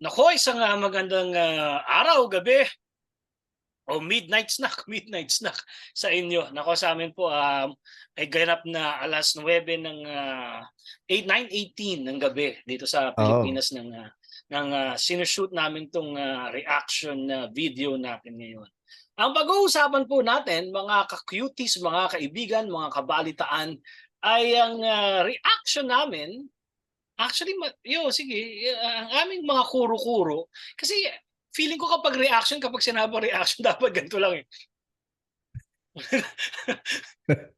Nako, isang ah, magandang ah, araw, gabi o midnight snack, midnight snack sa inyo. Nako, sa amin po um, ay ganap na alas 9 ng ah, 8 9:18 ng gabi dito sa Pilipinas ng ah, ng ah, sinushoot namin tong ah, reaction na video natin ngayon. Ang pag-uusapan po natin, mga ka-cuties, mga kaibigan, mga kabalitaan, ay ang ah, reaction namin Actually, ma yo sige, ah, ang aming mga kuro-kuro kasi feeling ko kapag reaction, kapag sinabing reaction dapat ganito lang, eh.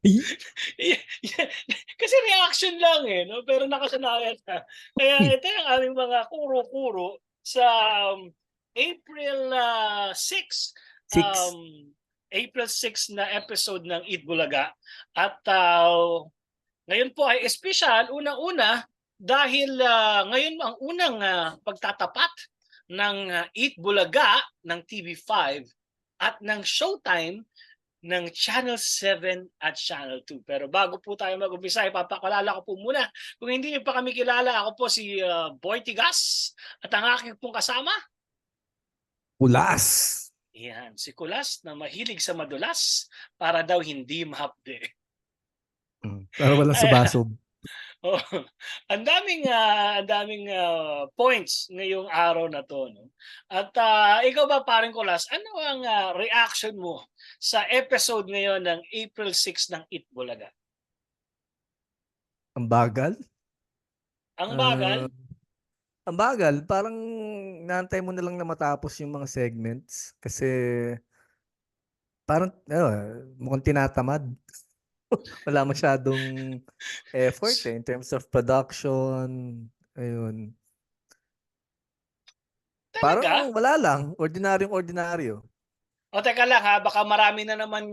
Yeah, yeah, Kasi reaction lang, eh, 'no, pero nakasanayan na. Kaya ito yung aming mga kuro-kuro sa um, April, ah, 6, Six. um, April 6 na episode ng Eat Bulaga at, ah, ngayon po ay espesyal, unang-una dahil, ah, ngayon ang unang, ah, pagtatapat ng, ah, Eat Bulaga ng TV5 at ng Showtime ng Channel 7 at Channel 2. Pero bago po tayo mag-umpisa, ipapakilala ko po muna. Kung hindi niyo pa kami kilala, ako po si ah, Boy Tigas at ang aking pong kasama, Ulas. yan, si Kulas na mahilig sa madulas para daw hindi mahapde. Mm, Para walang subasob. Oh, ang daming ah, ang daming ah, points ngayong araw na 'to 'no. At ah, ikaw ba paring Kulas, ano ang ah, reaction mo sa episode ngayon ng April 6 ng Eat Bulaga? Ang bagal. Ang bagal, Ah, ang bagal. Parang naantay mo na lang na matapos yung mga segments. Kasi parang ano, mukhang tinatamad. Wala masyadong effort eh, in terms of production. Ayun. talaga? Parang wala lang. Ordinaryong ordinaryo. O teka lang ha, baka marami na naman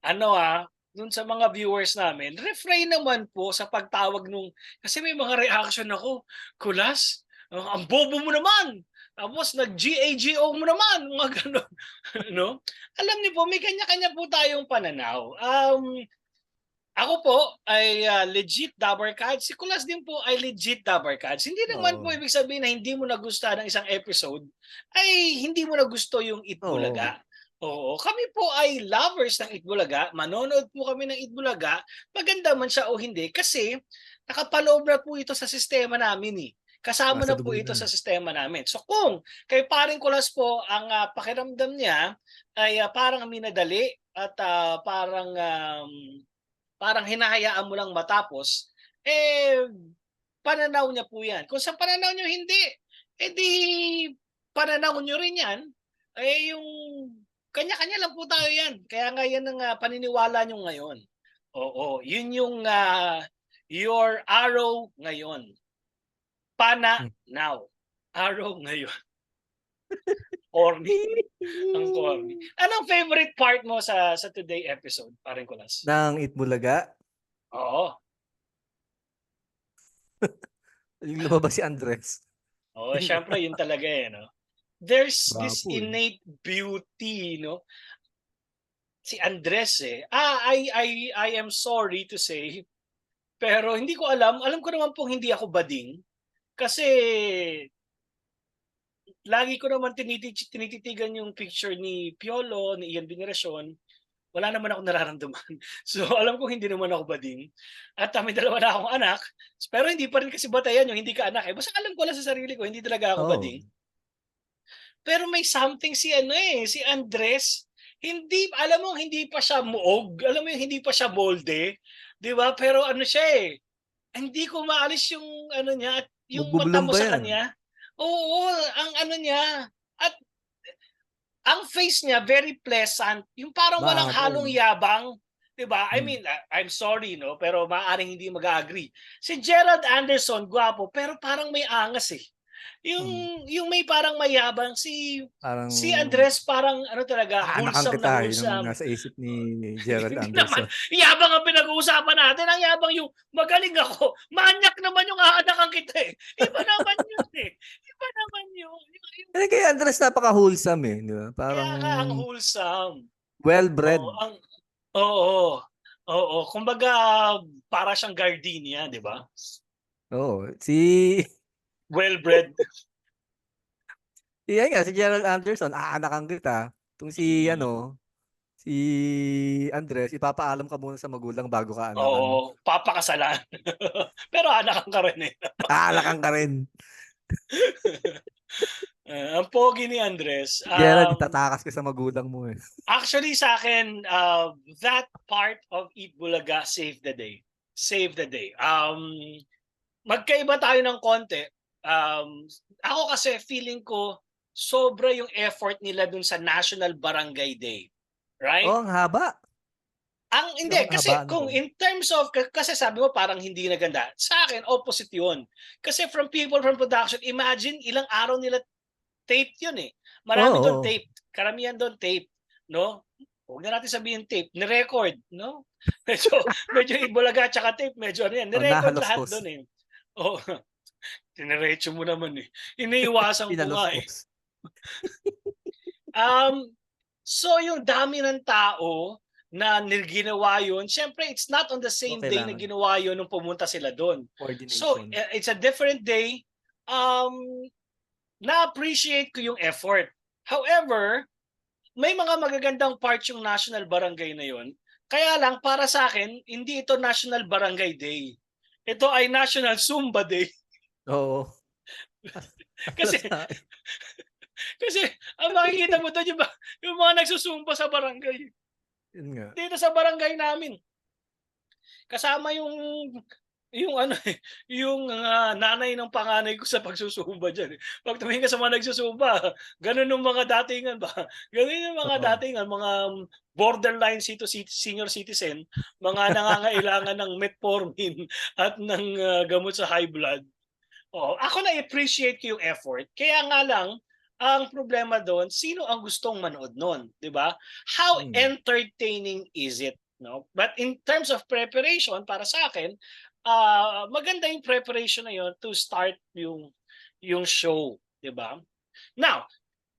ano ah, dun sa mga viewers namin, refrain naman po sa pagtawag nung kasi may mga reaction ako, Kulas, ang bobo mo naman. Tapos nag-GAGO mo naman, mga gano'n. no? Alam niyo po, may kanya-kanya po tayong pananaw. Um, ako po ay ah, legit Dabber Cards. Si Kulas din po ay legit Dabber Cards. Hindi naman po Oo. ibig sabihin na hindi mo nagustuhan ng isang episode ay hindi mo nagusto yung Itbulaga. Oo, kami po ay lovers ng Itbulaga. Manonood po kami ng Itbulaga. Maganda man siya o hindi kasi nakapaloob na po ito sa sistema namin eh. Kasama na Nasa po dugo ito na. sa sistema namin. So kung kay paring Kulas po ang ah, pakiramdam niya ay ah, parang minadali at ah, parang um, parang hinahayaan mo lang matapos, eh pananaw niya po 'yan. Kung sa pananaw niyo hindi, eh di pananaw niyo rin 'yan. Eh yung kanya-kanya lang po tayo 'yan. Kaya nga 'yan ang ah, paniniwala niyo ngayon. Oo, 'yun yung ah, your arrow ngayon. Pana Hmm. now. Arrow ngayon. Corny. Ang corny. Anong favorite part mo sa sa today episode, paring Kulas? Ng Itbulaga, Oo. yung lumabas si Andres. Oo, syempre yun talaga eh, no? There's this Gwapo eh. innate beauty, no? Si Andres eh. Ah, I, I, I am sorry to say, pero hindi ko alam. Alam ko naman pong hindi ako bading. Kasi lagi ko naman tinitig, tinititigan yung picture ni Piolo, ni Ian Veneracion. Wala naman ako nararamdaman. So alam ko hindi naman ako bading. At ah, may dalawa na akong anak. Pero hindi pa rin kasi batayan yung hindi ka anak eh. Basta alam ko lang sa sarili ko, hindi talaga ako Oo. bading. Pero may something si ano eh, si Andres, hindi, alam mo, hindi pa siya muog. Alam mo yung hindi pa siya molde. Di ba? Pero ano siya eh, hindi ko maalis yung ano niya, at yung mata Magbubulong mo sa kanya. Oo, ang ano niya. At ang face niya, very pleasant. Yung parang walang Bagay. halong yabang. Di ba? I Hmm. mean, I- I'm sorry, no? Pero maaaring hindi mag-agree. Si Gerald Anderson, gwapo, pero parang may angas eh. Yung, Hmm. yung may parang mayabang. Si Parang Si Andres parang ano talaga, Aanakan wholesome na wholesome. nasa isip ni Gerald Hindi naman. Anderson. Yabang ang pinag-uusapan natin. Ang yabang yung magaling ako. Manyak naman yung aanakan kita eh. Iba naman yun eh. Iba naman yun. Yung, Eh, kay Andres napaka-wholesome eh. Di ba? Parang kaya ang wholesome. well-bred. Oo, ang, oo, oo. Kumbaga, para siyang gardenia, di ba? Oo. Si Well-bred. Yan nga, si Gerald Anderson, aanakan kita. Itong si, Mm. ano, si Andres, ipapaalam ka muna sa magulang bago ka anakan. Oo, papakasalan. Pero anakan ka rin eh. Aanakan ka rin. Eh, ang pogi ni Andres. Gerald, um, itatakas ka sa magulang mo eh. Actually, sa akin, uh, that part of Eat Bulaga saved the day. Saved the day. Um, magkaiba tayo ng konti. Um, ako kasi feeling ko sobra yung effort nila dun sa National Barangay Day. Right? Oh, ang haba. Ang hindi Ang kasi habaan kung ko. in terms of kasi sabi mo parang hindi na ganda. Sa akin opposite 'yun. Kasi from people from production, imagine ilang araw nila tape 'yun eh. Marami Oo, doon oo. tape. Karamihan doon tape, no? Huwag na natin sabihin tape, ni-record, no? Medyo medyo ibulaga tsaka tape, medyo ano yan. Oh, Ni-record lahat nahalos-pos. doon eh. Oh. Tiniretso mo naman eh. Iniiwasan ko nga eh. Um, so yung dami ng tao na ginawa yun, syempre it's not on the same day na kailangan. ginawa yun nung pumunta sila doon. So eh, it's a different day. Um, na-appreciate ko yung effort. However, may mga magagandang parts yung National Barangay na yun. Kaya lang, para sa akin, hindi ito National Barangay Day. Ito ay National Zumba Day. Oo. Kasi kasi ang makikita mo doon yung, yung mga nagsusumba sa barangay. Yun nga. dito sa barangay namin. Kasama yung yung ano eh, yung ah, nanay ng panganay ko sa pagsusumba diyan. Pag tumingin ka sa mga nagsusumba, ganun yung mga datingan ba? Ganun yung mga Oo. datingan, mga borderline sito senior citizen, mga nangangailangan ng metformin at ng ah, gamot sa high blood. Oo, ako na-appreciate ko yung effort. Kaya nga lang, ang problema doon, sino ang gustong manood noon, 'di ba? How Hmm. entertaining is it, no? But in terms of preparation para sa akin, ah maganda yung preparation na yon to start yung yung show, 'di ba? Now,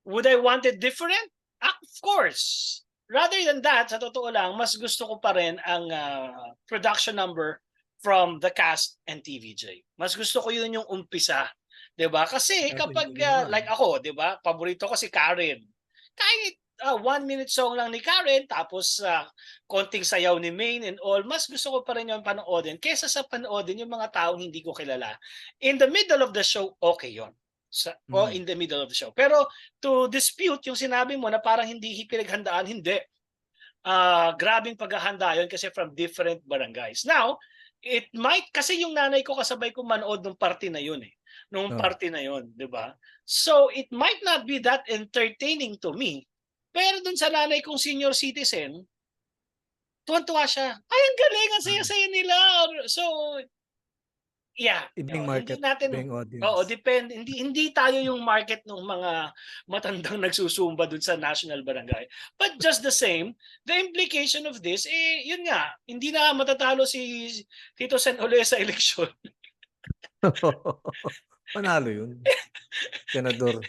would I want it different? Of course. Rather than that, sa totoo lang, mas gusto ko pa rin ang ah, production number from the cast and TVJ. Mas gusto ko yun yung umpisa. 'Di ba? Kasi kapag naman. like ako, 'di ba? Paborito ko si Karen. Kahit ah, one minute song lang ni Karen tapos ah, konting sayaw ni Maine and all, mas gusto ko pa rin yung panoodin kaysa sa panoodin yung mga taong hindi ko kilala. In the middle of the show, okay yon. Sa, o Mm. in the middle of the show. Pero to dispute yung sinabi mo na parang hindi pinaghandaan, hindi. Ah, grabing paghahanda yon kasi from different barangays. Now, it might kasi yung nanay ko kasabay ko manood ng party na yun eh. Nung Oh. party na yun, 'di ba? So it might not be that entertaining to me. Pero dun sa nanay kong senior citizen, tuwan-tuwa siya. Ay, ang galing, ang saya-saya nila. So, yeah. Ibang oh, market, Hindi natin, ibang audience. Oo, depend. Hindi hindi tayo yung market ng mga matandang nagsusumba dun sa National Barangay. But just the same, the implication of this eh yun nga, hindi na matatalo si Tito Sen Ole sa eleksyon. Panalo yun. Senador.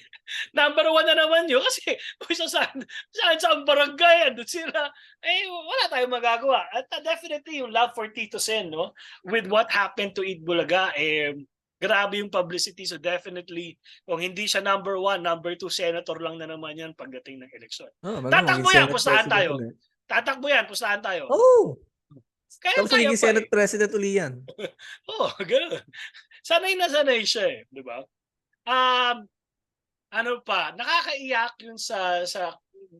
Number one na naman yun kasi kung sa saan, saan sa barangay andun sila eh wala tayong magagawa. At uh, definitely yung love for Tito Sen no with what happened to Eid Bulaga eh grabe yung publicity so definitely kung hindi siya number one, number two senator lang na naman yan pagdating ng eleksyon. Oh, Tatakbo yan, pustahan tayo. Ulit. Tatakbo yan, pustahan tayo. Oh! Kaya Tapos magiging pa Senate eh. President uli yan. Oo, oh, gano'n. Sanay na sanay siya eh, di ba? Um, ano pa, nakakaiyak yun sa sa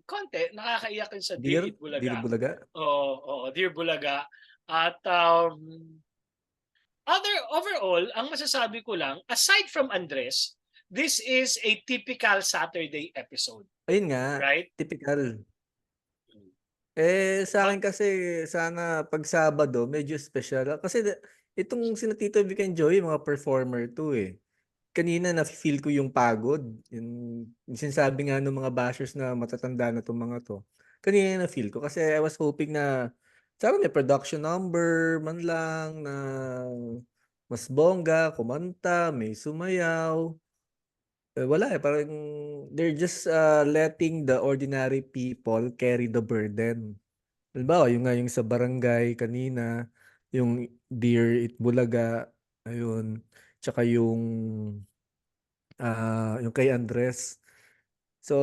konti, nakakaiyak yun sa Dear Dear, Eid Bulaga. Dear Bulaga. Oo, oo, Dear Bulaga. At um, other overall, ang masasabi ko lang, aside from Andres, this is a typical Saturday episode, Ayun nga, right? typical. Eh, sa akin kasi, sana pag Sabado, medyo special. Kasi itong sina Tito Vic and Joey, mga performer to eh. Kanina na-feel ko yung pagod. Yung, yung sinasabi nga ng mga bashers na matatanda na itong mga to. Kanina na-feel ko kasi I was hoping na sana may production number man lang na mas bongga, kumanta, may sumayaw. Eh, wala eh. Parang they're just uh, letting the ordinary people carry the burden. Halimbawa, yung nga yung sa barangay kanina, yung Dear Itbulaga, ayun. Tsaka yung, ah yung kay Andres. So,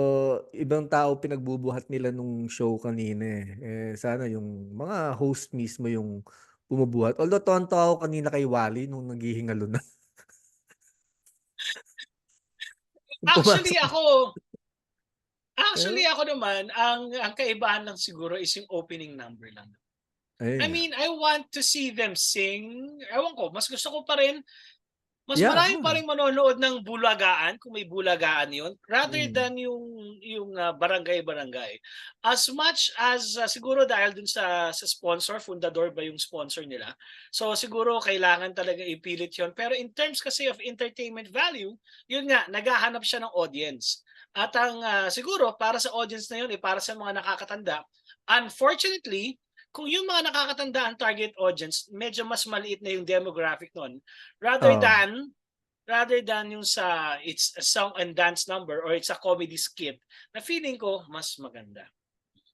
ibang tao pinagbubuhat nila nung show kanina eh. Eh, sana yung mga host mismo yung bumubuhat. Although tonto ako kanina kay Wally nung naghihingalo na. Actually ako actually ako naman ang ang kaibahan lang siguro is yung opening number lang. Ayun I mean, I want to see them sing. Ewan ko, mas gusto ko pa rin mas Yeah, marami pa rin manonood ng bulagaan kung may bulagaan 'yun rather Mm. than yung yung ah, barangay-barangay. As much as ah, siguro dahil dun sa sa sponsor, Fundador ba yung sponsor nila. So siguro kailangan talaga ipilit 'yon. Pero in terms kasi of entertainment value, yun nga naghahanap siya ng audience. At ang ah, siguro para sa audience na yun, eh, para sa mga nakakatanda, unfortunately, kung yung mga nakakatanda ang target audience, medyo mas maliit na yung demographic nun rather Oo. than rather than yung sa it's a song and dance number or it's a comedy skit na feeling ko mas maganda.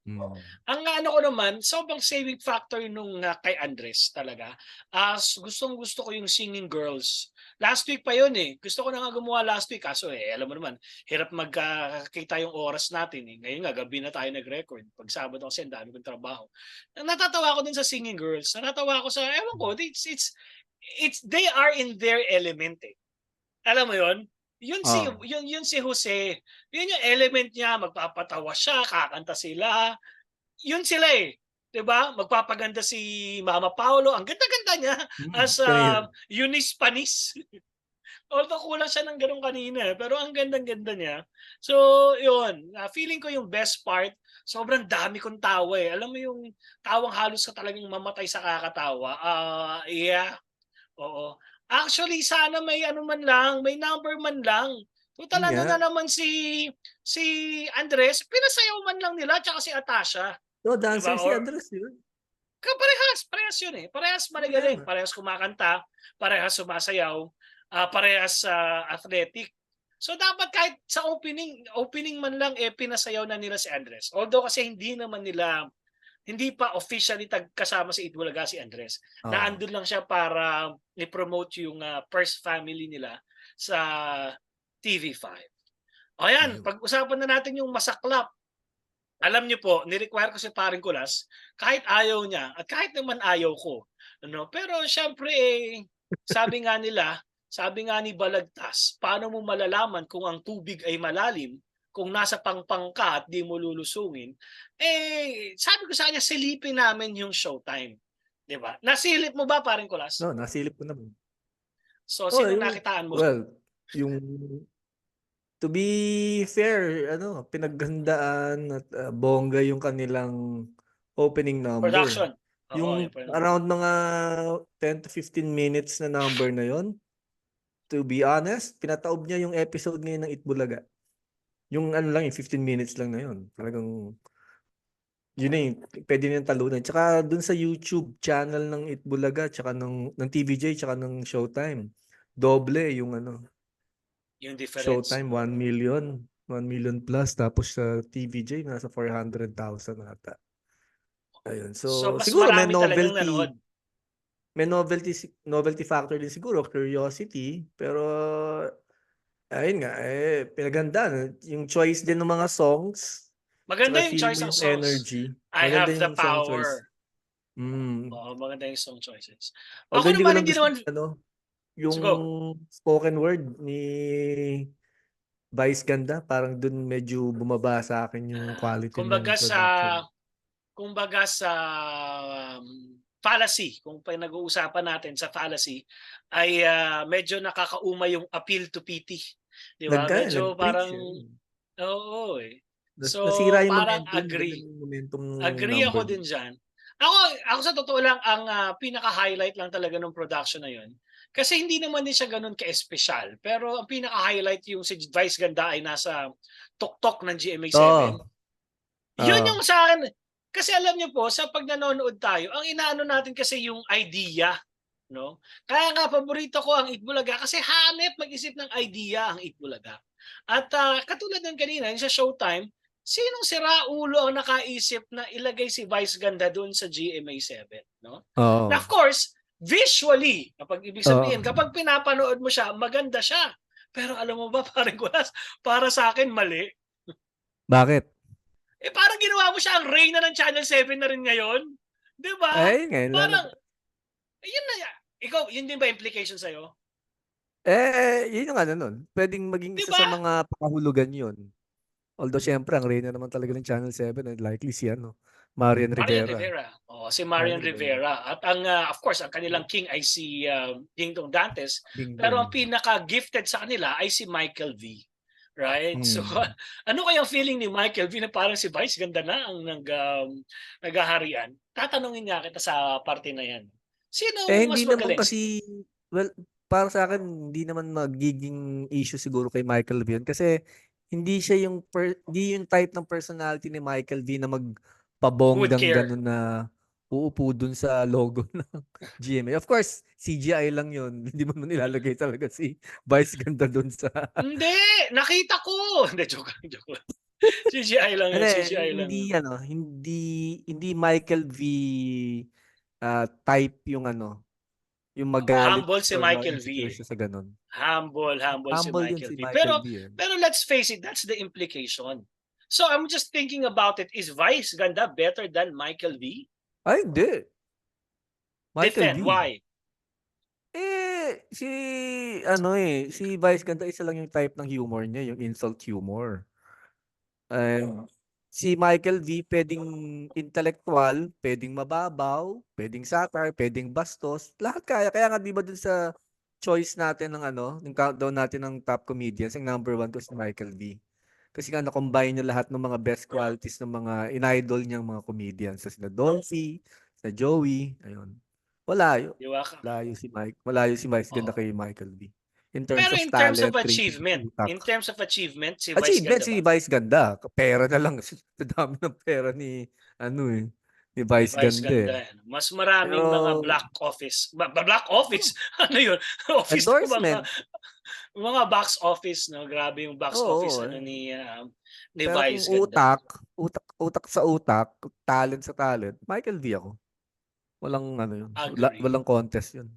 Mm. Ang ano ko naman, sobrang saving factor nung ah, kay Andres talaga. As gustong gusto ko yung Singing Girls. Last week pa yun eh. Gusto ko na nga gumawa last week kaso eh alam mo naman, hirap magkakita yung oras natin eh. Ngayon nga gabi na tayo nag-record. Pag Sabado kasi ang dami kong trabaho. Natatawa ako dun sa Singing Girls. Natatawa ako sa ewan ko, it's it's it's they are in their element eh. Alam mo yon? Yun si Oo. yun yun si Jose. Yun yung element niya, magpapatawa siya, kakanta sila. Yun sila eh. 'Di ba? Magpapaganda si Mama Paolo. Ang ganda-ganda niya Mm, as kanina. uh, Eunice Panis. Although kulang siya ng ganun kanina eh, pero ang gandang-ganda niya. So, yun, ah, feeling ko yung best part, sobrang dami kong tawa eh. Alam mo yung tawang halos ka talagang mamatay sa kakatawa. Ah, yeah. Oo. Actually, sana may ano man lang, may number man lang. Total ano nga. na naman si si Andres, pinasayaw man lang nila tsaka si Atasha. 'Di dancer ba? si Andres yun. Kaparehas, parehas yun eh. Parehas magagaling, Kaya nga. parehas kumakanta, parehas sumasayaw, ah, parehas ah, athletic. So dapat kahit sa opening, opening man lang eh pinasayaw na nila si Andres. Although kasi hindi naman nila hindi pa officially tag kasama si Itbulaga si Andres. Na Oo. andun lang siya para i-promote yung ah, first family nila sa TV5. O yan, Ayun. pag-usapan na natin yung masaklap. Alam niyo po, ni-require ko si Paring Kulas, kahit ayaw niya at kahit naman ayaw ko, ano, pero siyempre eh, sabi nga nila, sabi nga ni Balagtas, paano mo malalaman kung ang tubig ay malalim kung nasa pangpang ka at di mo lulusungin? Eh, sabi ko sa kanya, silipin namin yung showtime. 'Di ba? Nasilip mo ba, Paring Kulas? No, nasilip ko naman. So, Oh, sino yung nakitaan mo? well, yung to be fair, ano, pinaghandaan at ah, bongga yung kanilang opening number. Production. Yung production. around mga 10 to 15 minutes na number na yon, to be honest, pinataob niya yung episode ngayon ng Itbulaga. Yung ano lang, yung 15 minutes lang na yon. Talagang yun na yung pwede niyang talunan. Tsaka dun sa YouTube channel ng Itbulaga, tsaka ng, ng TVJ, tsaka ng Showtime. Doble yung ano, Yung difference. Showtime 1 million. 1 million plus. Tapos sa TVJ, nasa 400,000 ata. Ayun. So, So, siguro may novelty. nanood. May novelty novelty factor din siguro, curiosity. Pero, ayun nga, eh, pinaganda. Yung choice din ng mga songs. Maganda yung choice ng songs. energy. I Maganda have the power. Mm. Oo, maganda yung song choices. Although Ako ko naman hindi naman ano, yung spoken word ni Vice Ganda, parang dun medyo bumaba sa akin yung quality kumbaga sa kumbaga sa um, fallacy, kung pinag-uusapan natin sa fallacy ay ah, medyo nakakauma yung appeal to pity. Di ba? Nagka, Medyo parang eh. oo eh. So, nasira yung parang momentum, agree. momentum Agree ako number. din dyan. Ako, ako sa totoo lang, ang ah, pinaka-highlight lang talaga ng production na yun. Kasi hindi naman din siya ganun ka-espesyal. Pero ang pinaka-highlight yung si Vice Ganda ay nasa tuktok ng GMA7. Oo. Yun Oo. yung sa akin. Kasi alam niyo po, sa pag nanonood tayo, ang inaano natin kasi yung idea. No? Kaya nga, paborito ko ang Itbulaga kasi hanep mag-isip ng idea ang Itbulaga. At ah, katulad ng kanina, sa Showtime, sinong siraulo ang nakaisip na ilagay si Vice Ganda doon sa GMA7? No? Oo. Na of course, visually, kapag ibig sabihin, Oo. kapag pinapanood mo siya, maganda siya. Pero alam mo ba, parang kulas, para sa akin, mali. Bakit? Eh parang ginawa mo siya ang reyna ng Channel 7 na rin ngayon. 'Di ba? Eh, ngayon. Parang eh, yun na. Ikaw, yun din ba implication sa'yo? Eh, yun yung ano nun. Pwedeng maging Di isa sa mga pakahulugan yun. Although syempre, ang reyna naman talaga ng Channel 7 and likely si ano, Marian Marian Rivera. Rivera. Oh, si Marian Marian Rivera. At ang uh, of course, ang kanilang king ay si uh, Ding Dong Dantes, Ding pero ang dong. pinaka-gifted sa kanila ay si Michael V. Right? So Hmm. ano kayang feeling ni Michael V na parang si Vice ganda na ang nag um, naghaharian? Tatanungin nga kita sa parte na 'yan. Sino Eh, mas hindi naman magaling? kasi, well, para sa akin, hindi naman magiging issue siguro kay Michael V yun. Kasi, hindi siya yung, per, hindi yung type ng personality ni Michael V na Who would magpabonggang care? ganun na uupo dun sa logo ng GMA. Of course, CGI lang yun. Hindi mo naman nilalagay talaga si Vice Ganda dun sa... Hindi, nakita ko. Hindi joke lang, joke lang. CGI lang 'yun, Hindi, CGI lang. hindi ano, hindi hindi Michael V ah, type yung ano, yung magalit Humble si Michael V. sa ganun. Humble, humble, si Humble yun Michael si V. Michael Pero V pero let's face it, that's the implication. So I'm just thinking about it. Is Vice ganda better than Michael V? Ay, hindi. Michael Defend. V. Why? Eh, si, ano eh, si Vice Ganda, isa lang yung type ng humor niya, yung insult humor. Eh, si Michael V, pwedeng intellectual, pwedeng mababaw, pwedeng satire, pwedeng bastos, lahat kaya. Kaya nga, di ba dun sa choice natin ng ano, yung countdown natin ng top comedians, yung number one ko si Michael V. Kasi nga, na-combine niya lahat ng mga best qualities ng mga in-idol niyang mga comedians. So, sina Dolphy, sina Joey, ayun. Wala yun. Malayo si Mike. Malayo si Vice ganda kay Michael V. In terms Pero of in terms of achievement, utak. in terms of achievement, si Vice Achievement ganda si? Vice ganda. Pera na lang. Dami ng pera ni, ano eh, ni Vice, Vice ganda. ganda. eh. yan. Mas maraming mga Pero- black office. Ba, black office? ano yun? office ng mga, Endorsement. mga box office. No? Grabe yung box Oo, office eh. ano, ni, uh, ni Pero Vice ganda. utak, utak, utak sa utak, talent sa talent, Michael V ako. Walang ano yun. Wala, Agree. walang contest yun.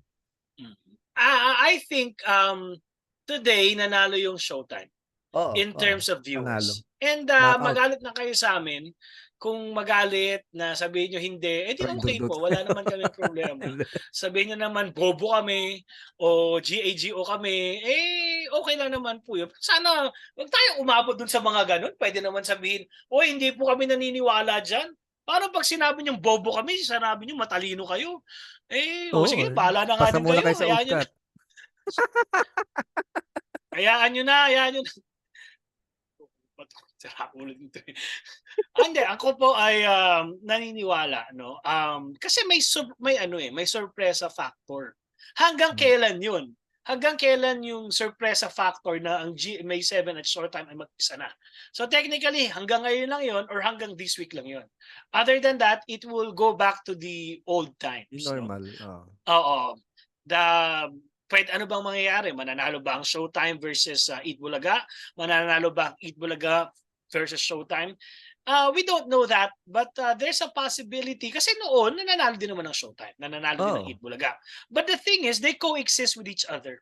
Ah, I think um today nanalo yung Showtime Oo. in oo. terms of Panalo. viewers. And uh, Knockout. magalit na kayo sa amin kung magalit na sabihin nyo hindi, eh di okay po, wala naman kami problema. Sabihin nyo naman bobo kami o GAGO kami, eh okay lang naman po yun. Sana wag tayo umabot dun sa mga ganun. Pwede naman sabihin, o hindi po kami naniniwala dyan. Paano pag sinabi nyo bobo kami, sinabi nyo matalino kayo? Eh, o Oo, sige, eh. bahala na nga din kayo. kayo sa Hayaan nyo na. Hayaan nyo na, hayaan nyo na. Sira ulo. Ah, Hindi, ako po ay um, naniniwala, no? Um, kasi may sur- may ano eh, may sorpresa factor. Hanggang Hmm. kailan 'yun? Hanggang kailan yung sorpresa factor na ang G- May 7 at Showtime ay mag-isa na. So technically, hanggang ngayon lang 'yon or hanggang this week lang 'yon. Other than that, it will go back to the old times. Yung no? normal. oo. Oo. The pwede ano bang mangyayari? Mananalo ba ang Showtime versus uh, Eat Bulaga? Mananalo ba ang Eat Bulaga versus Showtime? Uh, we don't know that, but uh, there's a possibility kasi noon nananalo din naman ng Showtime, nananalo din ng Oo. Eat Bulaga. But the thing is, they coexist with each other.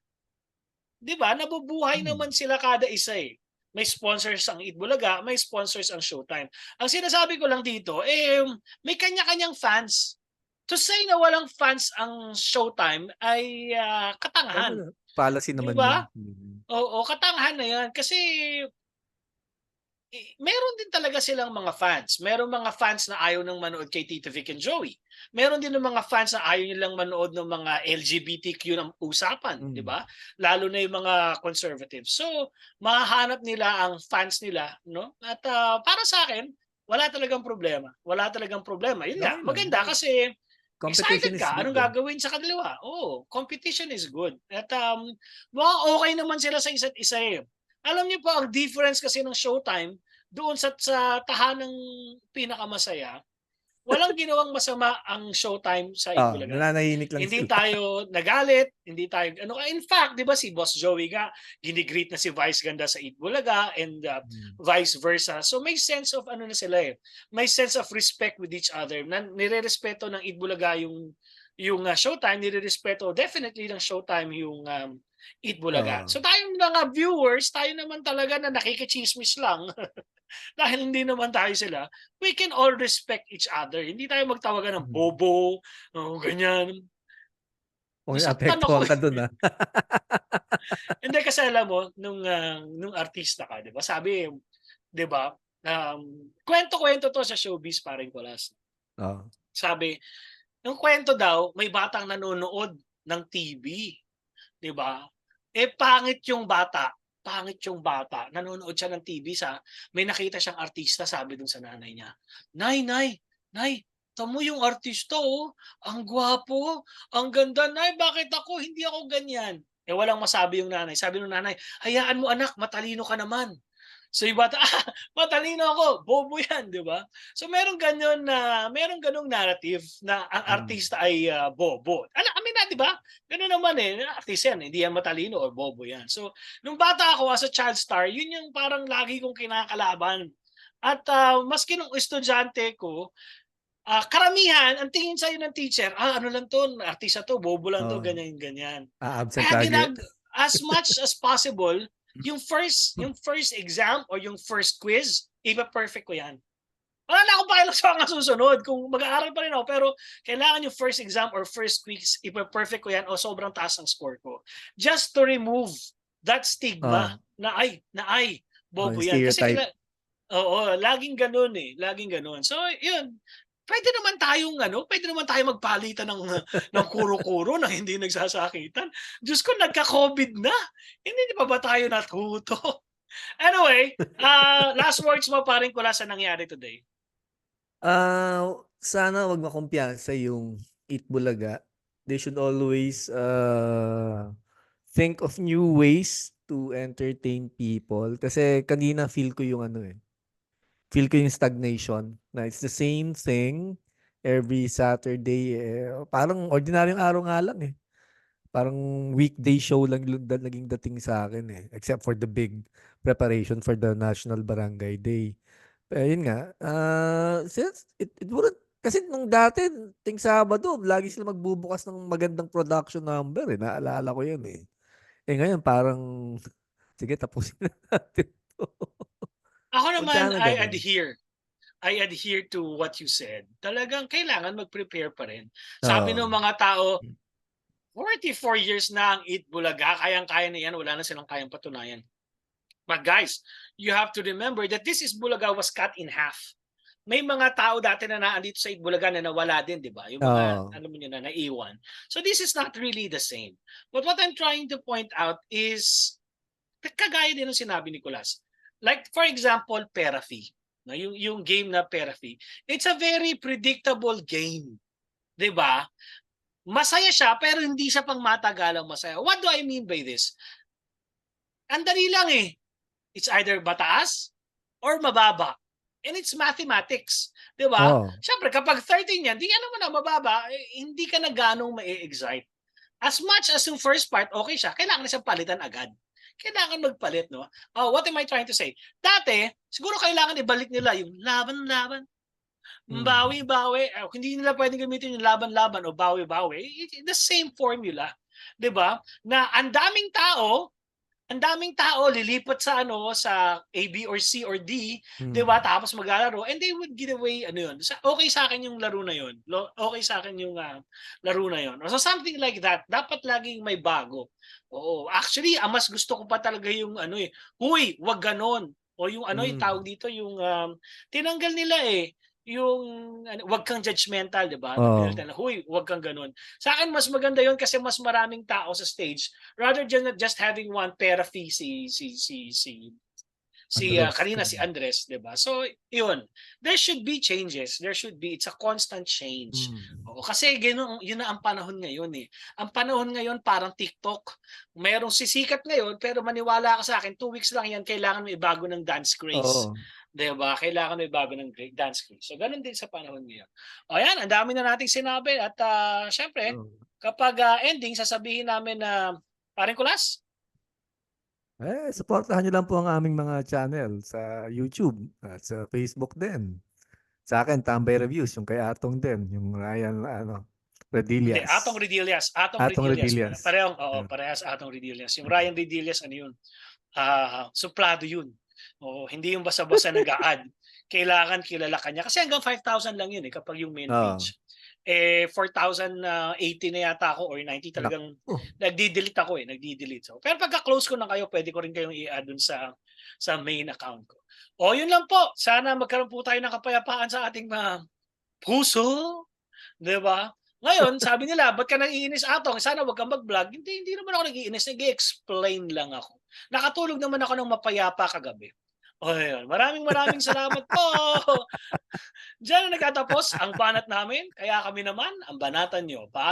'Di ba? Nabubuhay Hmm. naman sila kada isa eh. May sponsors ang Eat Bulaga, may sponsors ang Showtime. Ang sinasabi ko lang dito, eh may kanya-kanyang fans. To say na walang fans ang Showtime ay ah, katangahan. Ano, Policy naman ba? yun. Mhm. Oo, katangahan na yan. Kasi meron din talaga silang mga fans. Meron mga fans na ayaw nang manood kay Tito Vic and Joey. Meron din ng mga fans na ayaw nilang manood ng mga LGBTQ ng usapan, Mm. di ba? Lalo na yung mga conservatives. So, mahahanap nila ang fans nila, no? At ah, para sa akin, wala talagang problema. Wala talagang problema. Yun nga, Okay lang. maganda kasi Competition Excited ka. Anong eh. gagawin sa kanila? Oo, competition is good. At um, mukhang okay naman sila sa isa't isa eh. Alam niyo po, ang difference kasi ng Showtime doon sa, sa tahanang pinakamasaya, walang ginawang masama ang Showtime sa Ah, Itbulaga. lang Hindi sila. tayo nagalit, hindi tayo ano in fact, 'di ba si Boss Joey nga ginigreet na si Vice ganda sa Itbulaga and uh, Mm. vice versa. So may sense of ano na sila eh. May sense of respect with each other. Na, nirerespeto ng Itbulaga yung yung uh, Showtime, nirerespeto definitely ng Showtime yung um, Itbulaga. Oo. So tayong mga viewers, tayo naman talaga na nakikichismis lang. dahil hindi naman tayo sila, we can all respect each other. Hindi tayo magtawagan ng Mhm. bobo, o ganyan. Kung naapektuhan ako ka dun, ah. Hindi kasi alam mo nung, ah, nung artista ka 'di ba sabi 'di ba, um, kuwento-kuwento 'to sa showbiz paring Kulas. Oo. Sabi, yung kwento daw may batang nanonood ng TV, 'di ba? Eh pangit yung bata, pangit yung bata. Nanonood siya ng TV sa may nakita siyang artista sabi dun sa nanay niya, "Nay, nay, nay, tamo yung artista oh, ang gwapo, ang ganda. Nay, bakit ako hindi ako ganyan?" Eh walang masabi yung nanay. Sabi nung nanay, "Hayaan mo anak, matalino ka naman." So yung bata, "Ah, matalino ako, bobo yan." 'Di ba? So merong ganun na merong ganung narrative na ang Hmm. artista ay, ah, bobo. Ala amin na 'di ba? Gano'n naman, eh, artista yan, hindi yan matalino or bobo yan. So nung bata ako as a child star, yun yung parang lagi kong kinakalaban. At, ah, maski nung estudyante ko, ah, karamihan ang tingin sa'yo ng teacher, "Ah, ano lang 'to, artista 'to, bobo lang 'to," Oo. ganyan, ganyan. A-absent Kaya lagi. ginag as much as possible, yung first yung first exam or yung first quiz, ipe-perfect ko yan. Wala na akong pakialam sa mga susunod kung mag-aaral pa rin ako pero kailangan yung first exam or first quiz, ipe-perfect ko yan o sobrang taas ang score ko. Just to remove that stigma na ay, na ay, bobo yan. Kasi la- oo, laging ganun eh, laging ganun. So, yun, pwede naman tayong ano, pwede naman tayo magpalitan ng ng kuro-kuro na hindi nagsasakitan. Diyos ko, nagka-COVID na. Hindi pa ba tayo natuto? Anyway, ah, last words mo paring kula sa nangyari today. Ah, sana wag makumpiyansa yung Eat Bulaga. They should always, uh, think of new ways to entertain people. Kasi kanina feel ko yung ano, eh, feel ko yung stagnation na it's the same thing every Saturday, eh, parang ordinaryong araw nga lang, eh. Parang weekday show lang yung naging dating sa'kin, eh, except for the big preparation for the National Barangay Day. Eh, yun nga, ah, since it it wouldn't kasi nung dati tuwing Sabado lagi sila magbubukas ng magandang production number, eh, naalala ko yun, eh. Eh, ngayon parang sige tapusin na natin 'to. Ako naman, sana I gano'n. adhere. I adhere to what you said. Talagang kailangan mag-prepare pa rin. Sabi Oo. nung mga tao, 44 years na ang Eat Bulaga, kayang-kaya na yan, wala na silang kayang patunayan. But guys, you have to remember that this is Bulaga was cut in half. May mga tao dati na naandito sa Bulaga na nawala din, di ba? Yung mga, Oo. alam mo yun na, naiwan. So this is not really the same. But what I'm trying to point out is, kagaya din ng sinabi ni Kulas. Like for example, pera fee. No, yung, yung game na pera fee. It's a very predictable game. 'Di ba? Masaya siya pero hindi siya pang matagalang masaya. What do I mean by this? Ang dali lang eh. It's either mataas or mababa. And it's mathematics. 'Di ba? Oo. Siyempre, kapag 13 yan, di ano mo na mababa, eh, hindi ka na ganong ma-excite. As much as yung first part, okay siya, kailangan na siyang palitan agad. Kailangan magpalit, no? Oh, what am I trying to say? Dati, siguro kailangan ibalik nila yung laban-laban, Hmm. bawi-bawi. Eh, hindi nila pwedeng gamitin yung laban-laban o bawi-bawi. The same formula. 'Di ba? Na ang daming tao, ang daming tao lilipat sa ano sa A, B or C or D, 'di ba? Hmm. Tapos maglalaro and they would give away ano 'yun. Okay sa akin yung laro na 'yun. Okay sa akin yung ah, laro na 'yun. So something like that. Dapat laging may bago. Oo, actually, ang mas gusto ko pa talaga yung ano eh, huy, wag ganon. O yung ano yung Hmm. tawag dito yung um, tinanggal nila eh yung ano, wag kang judgmental, 'di ba? Oo. Pinalitan na, Huy, wag kang ganun. Sa akin mas maganda 'yon kasi mas maraming tao sa stage rather than just having one fee si si si si si Andres, kanina si mm. Andres, 'di ba? So, 'yun. There should be changes. There should be it's a constant change. Hmm. Oo, kasi gano'n, 'yun na ang panahon ngayon eh. Ang panahon ngayon parang TikTok. Merong sisikat ngayon pero maniwala ka sa akin, two weeks lang 'yan kailangan may bago ng dance craze. Oo. 'Di ba? Kailangan may bago ng dance craze. So gano'n din sa panahon ngayon. O yan, ang dami na nating sinabi at ah, syempre, Oo. kapag ah, ending sasabihin namin na paring kulas, Eh, supportahan niyo lang po ang aming mga channel sa YouTube at sa Facebook din. Sa akin, Tambay Reviews, yung kay Atong din, yung Ryan, ano, hindi, Redillas. Atong Redillas, Atong, Atong Redillas. Redillas. Parehong, oo, Yeah. parehas Atong Redillas. Yung Ryan Redillas, ano yun? Ah, suplado yun. Oo, hindi yung basta-basta nag-a-add. Kailangan kilala ka niya. Kasi hanggang 5,000 lang yun eh kapag yung main Oo. page. Eh 4,080 na yata ako or 90 talagang Naku. nagdi-delete ako eh, nagdi-delete. So, pero pagka close ko na kayo, pwede ko rin kayong i-add dun sa sa main account ko. O yun lang po. Sana magkaroon po tayo ng kapayapaan sa ating mga puso. 'Di ba? Ngayon, sabi nila, ba't ka naiinis atong? Sana wag kang mag-vlog. Hindi, hindi naman ako nag-iinis. Nag-explain lang ako. Nakatulog naman ako ng mapayapa kagabi. O yun. Maraming maraming salamat po. Diyan na nagtatapos ang banat namin. Kaya kami naman, ang banatan nyo. Paalam.